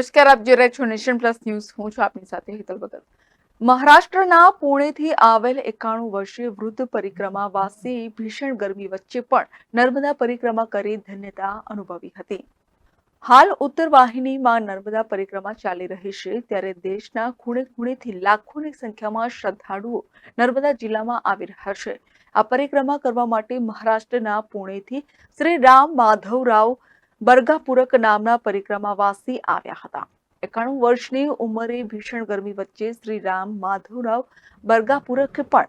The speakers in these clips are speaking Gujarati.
નમસ્કાર, આપ જોઈ રહ્યા છો નેશન પ્લસ ન્યૂઝ. હું છું આપની સાથે હેતલ ભગત મહારાષ્ટ્રના પુણેથી આવેલ એકાણું વર્ષીય વૃદ્ધ પરિક્રમા વાસી ભીષણ ગરમી વચ્ચે પણ નર્મદા પરિક્રમા કરી ધન્યતા અનુભવી હતી. હાલ ઉત્તર વાહિનીમાં નર્મદા પરિક્રમા ચાલી રહી છે. ત્યારે દેશના ખૂણે ખૂણેથી લાખોની સંખ્યામાં શ્રદ્ધાળુઓ નર્મદા જિલ્લામાં આવી રહ્યા છે. આ પરિક્રમા કરવા માટે મહારાષ્ટ્રના પુણેથી શ્રી રામ માધવરાવ બરગાપુરક નામના પરિક્રમાવાસી આવ્યા હતા. એકાણું વર્ષની ઉંમરે ભીષણ ગરમી વચ્ચે શ્રી રામ માધવરાવ બરગાપુરકે પણ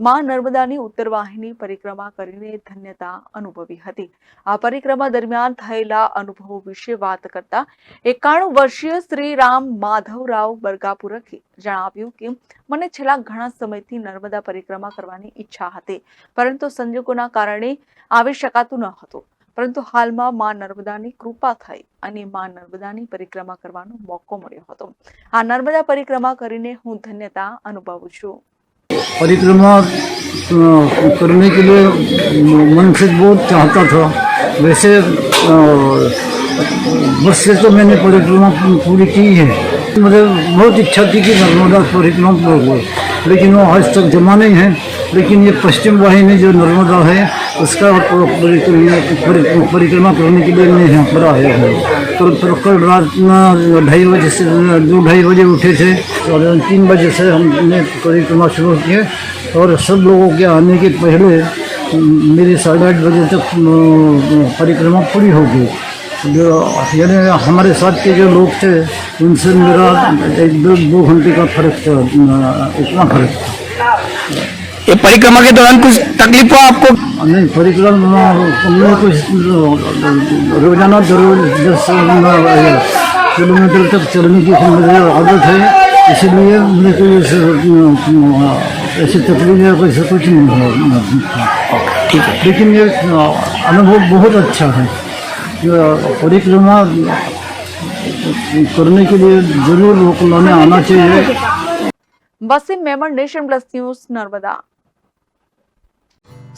માં નર્મદાની ઉત્તર વાહિની પરિક્રમા કરીને ધન્યતા અનુભવી હતી. આ પરિક્રમા દરમિયાન થયેલા અનુભવો વિશે વાત કરતા એકાણું વર્ષીય શ્રી રામ માધવરાવ બરગાપુરકે જણાવ્યું કે, મને છેલ્લા ઘણા સમયથી નર્મદા પરિક્રમા કરવાની ઈચ્છા હતી, પરંતુ સંજોગોના કારણે આવી શકાતું ન હતું. પરંતુ હાલમાં માં નર્મદાની કૃપા થઈ અને માં નર્મદાની પરિક્રમા કરવાનો મોકો મળ્યો હતો આ નર્મદા પરિક્રમા કરીને હું ધન્યતા અનુભવું છું परिक्रमा अ, करने के लिए मन से बहुत चाहता था वैसे अ, वर्ष से तो मैंने परिक्रमा पूरी की है मुझे बहुत इच्छा थी कि नर्मदा परिक्रमा पूरी हो लेकिन वो आज तक जमा नहीं है लेकिन ये पश्चिम वाहिनी जो नर्मदा है, उसका परिक्रमा करने के लिए मैं यहाँ पर आया हूँ। कल कल कल रात में ढाई बजे से, दो ढाई बजे उठे थे और तीन बजे से हमने परिक्रमा शुरू किए और सब लोगों के आने के पहले मेरी साढ़े आठ बजे तक परिक्रमा पूरी हो गई। जो यानी हमारे साथ के जो लोग थे, उनसे मेरा एक दो घंटे का फ़र्क था इतना फ़र्क था। ये परिक्रमा के दौरान कुछ तकलीफ़ हुआ आपको? नहीं परिक्रमा कुछ रोज़ाना दररोज दस किलोमीटर तक चलने की आदत है इसलिए मुझे ऐसी तकलीफ़ या कुछ कुछ नहीं है लेकिन ये अनुभव बहुत अच्छा है। परिक्रमा करने के लिए ज़रूर लोग आना चाहिए। Basim Memon Nation Plus News Narmada.